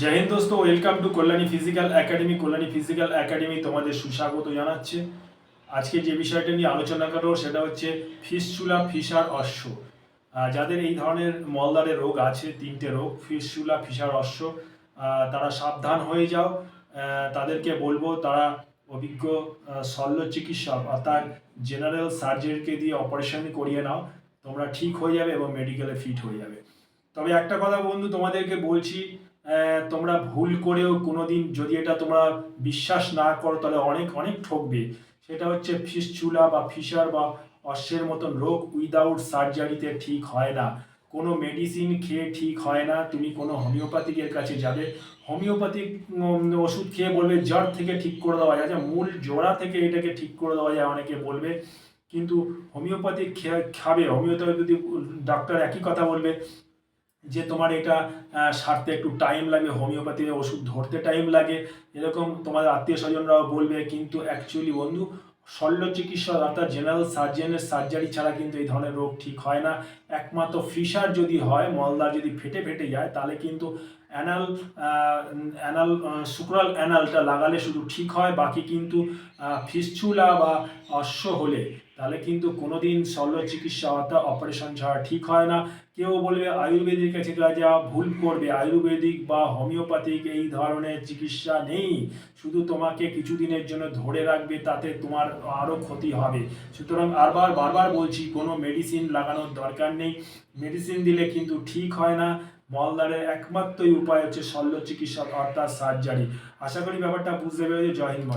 জয় হিন্দ দোস্ত welcome to Kalyani physical academy Kalyani physical academy তোমাদের সুস্বাগত জানাচ্ছে। আজকে যে বিষয়টা নিয়ে আলোচনা করব সেটা হচ্ছে ফিসচুলা ফিসার অশ্ব। যাদের এই ধরনের মলদারের রোগ আছে, তিনটে রোগ, ফিসচুলা ফিসার অশ্ব তারা সাবধান হয়ে যাও। তাদেরকে বলব, তারা অভিজ্ঞ শল্য চিকিৎসক, অর্থাৎ জেনারেল সার্জারিকে দিয়ে অপারেশন করিয়ে নাও। তোমরা ঠিক হয়ে যাবে এবং মেডিকেলে ফিট হয়ে যাবে। তবে একটা কথা বন্ধু, তোমাদেরকে বলছি তোমরা ভুল করেও কোনোদিন যদি এটা তোমরা বিশ্বাস না করো, তাহলে অনেক অনেক ঠকবে। সেটা হচ্ছে ফিসচুলা বা ফিসার বা অশ্বের মতন রোগ উইদাউট সার্জারিতে ঠিক হয় না। কোনো মেডিসিন খেয়ে ঠিক হয় না। তুমি কোনো হোমিওপ্যাথিকের কাছে যাবে। হোমিওপ্যাথিক ওষুধ খেয়ে বলবে, জ্বর থেকে ঠিক করে দেওয়া যায়। মূল জোড়া থেকে এটাকে ঠিক করে দেওয়া যায় অনেকে বলবে। কিন্তু হোমিওপ্যাথিক খাবে। হোমিওপ্যাথি যদি ডাক্তার একই কথা বলবে যে তোমার এটা সারতে একটু টাইম লাগে হোমিওপ্যাথির ওষুধ ধরতে টাইম লাগে। এরকম তোমাদের আত্মীয় স্বজনরাও বলবে, কিন্তু অ্যাকচুয়ালি বন্ধু শল্য চিকিৎসক অর্থাৎ জেনারেল সার্জেনের সার্জারি ছাড়া কিন্তু এই ধরনের রোগ ঠিক হয় না। একমাত্র ফিসার যদি হয় মলদার যদি ফেটে ফেটে যায়, তাহলে কিন্তু অ্যানাল অ্যানাল শুক্রাল অ্যানালটা লাগালে শুধু ঠিক হয়, বাকি কিন্তু ফিসচুলা বা অশ্ব হলে। তাহলে কিন্তু কোনোদিন শল্য চিকিৎসা অর্থাৎ অপারেশন ছাড়া ঠিক হয় না। কেউ বলবে, আয়ুর্বেদিক কাছে যা ভুল করবে। আয়ুর্বেদিক বা হোমিওপ্যাথিক এই ধরনের চিকিৎসা নেই। শুধু তোমাকে কিছুদিনের জন্য ধরে রাখবে, তাতে তোমার আরও ক্ষতি হবে। সুতরাং আরবার, বারবার বলছি, কোনো মেডিসিন লাগানোর দরকার নেই। মেডিসিন দিলে কিন্তু ঠিক হয় না। মলদারের একমাত্রই উপায় হচ্ছে শল্য চিকিৎসা অর্থাৎ সার্জারি আশা করি ব্যাপারটা বুঝতে পেরেছে। জয় হিন্দ